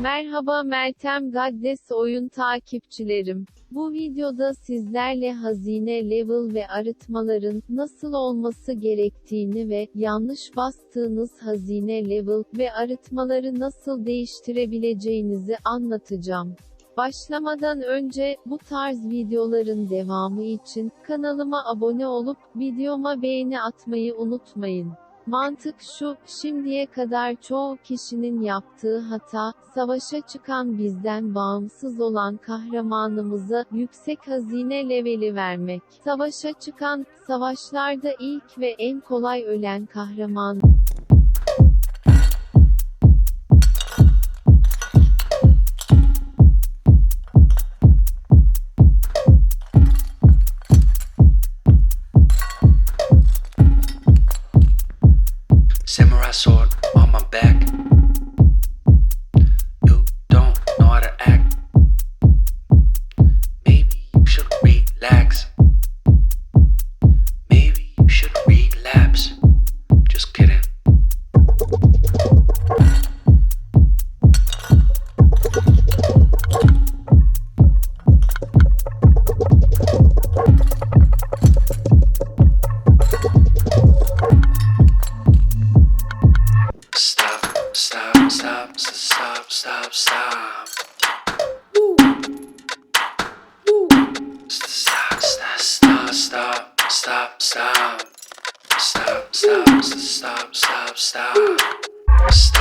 Merhaba Meltem Gaddes oyun takipçilerim. Bu videoda sizlerle hazine level ve arıtmaların nasıl olması gerektiğini ve yanlış bastığınız hazine level ve arıtmaları nasıl değiştirebileceğinizi anlatacağım. Başlamadan önce bu tarz videoların devamı için kanalıma abone olup videoma beğeni atmayı unutmayın. Mantık şu, şimdiye kadar çoğu kişinin yaptığı hata, savaşa çıkan bizden bağımsız olan kahramanımıza yüksek hazine leveli vermek. Savaşa çıkan, savaşlarda ilk ve en kolay ölen kahraman.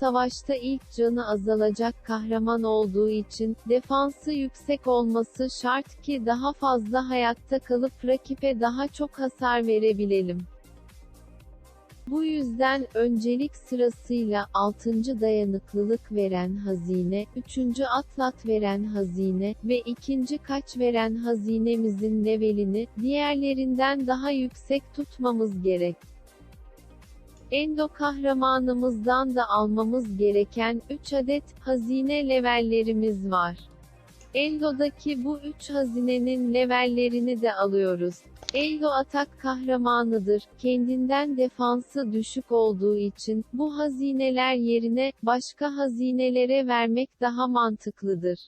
Savaşta ilk canı azalacak kahraman olduğu için, defansı yüksek olması şart ki daha fazla hayatta kalıp rakibe daha çok hasar verebilelim. Bu yüzden öncelik sırasıyla 6. dayanıklılık veren hazine, 3. atlat veren hazine ve 2. kaç veren hazinemizin levelini diğerlerinden daha yüksek tutmamız gerek. Endo kahramanımızdan da almamız gereken 3 adet hazine levellerimiz var. Endo'daki bu 3 hazinenin levellerini de alıyoruz. Endo atak kahramanıdır. Kendinden defansı düşük olduğu için bu hazineler yerine başka hazinelere vermek daha mantıklıdır.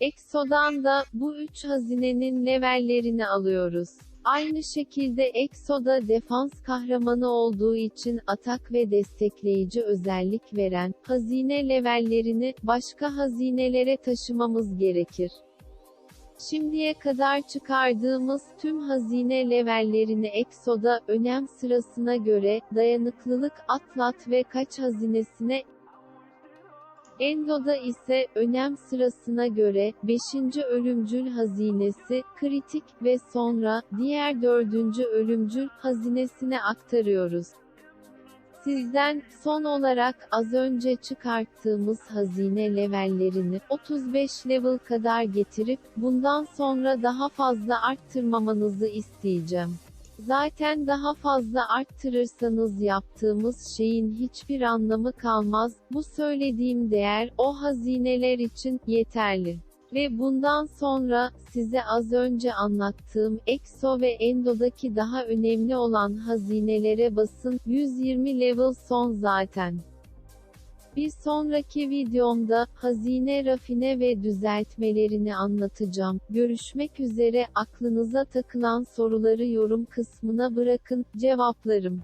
Exo'dan da bu üç hazinenin levellerini alıyoruz. Aynı şekilde Exo'da defans kahramanı olduğu için atak ve destekleyici özellik veren hazine levellerini başka hazinelere taşımamız gerekir. Şimdiye kadar çıkardığımız tüm hazine levellerini Exo'da önem sırasına göre dayanıklılık, atlat ve kaç hazinesine Endo'da ise önem sırasına göre 5. ölümcül hazinesi, kritik ve sonra diğer 4. ölümcül hazinesine aktarıyoruz. Sizden son olarak az önce çıkarttığımız hazine levellerini 35 level kadar getirip bundan sonra daha fazla arttırmamanızı isteyeceğim. Zaten daha fazla arttırırsanız yaptığımız şeyin hiçbir anlamı kalmaz. Bu söylediğim değer o hazineler için yeterli. Ve bundan sonra size az önce anlattığım Exo ve Endo'daki daha önemli olan hazinelere basın. 120 level son zaten. Bir sonraki videomda hazine rafine ve düzeltmelerini anlatacağım. Görüşmek üzere. Aklınıza takılan soruları yorum kısmına bırakın. Cevaplarım.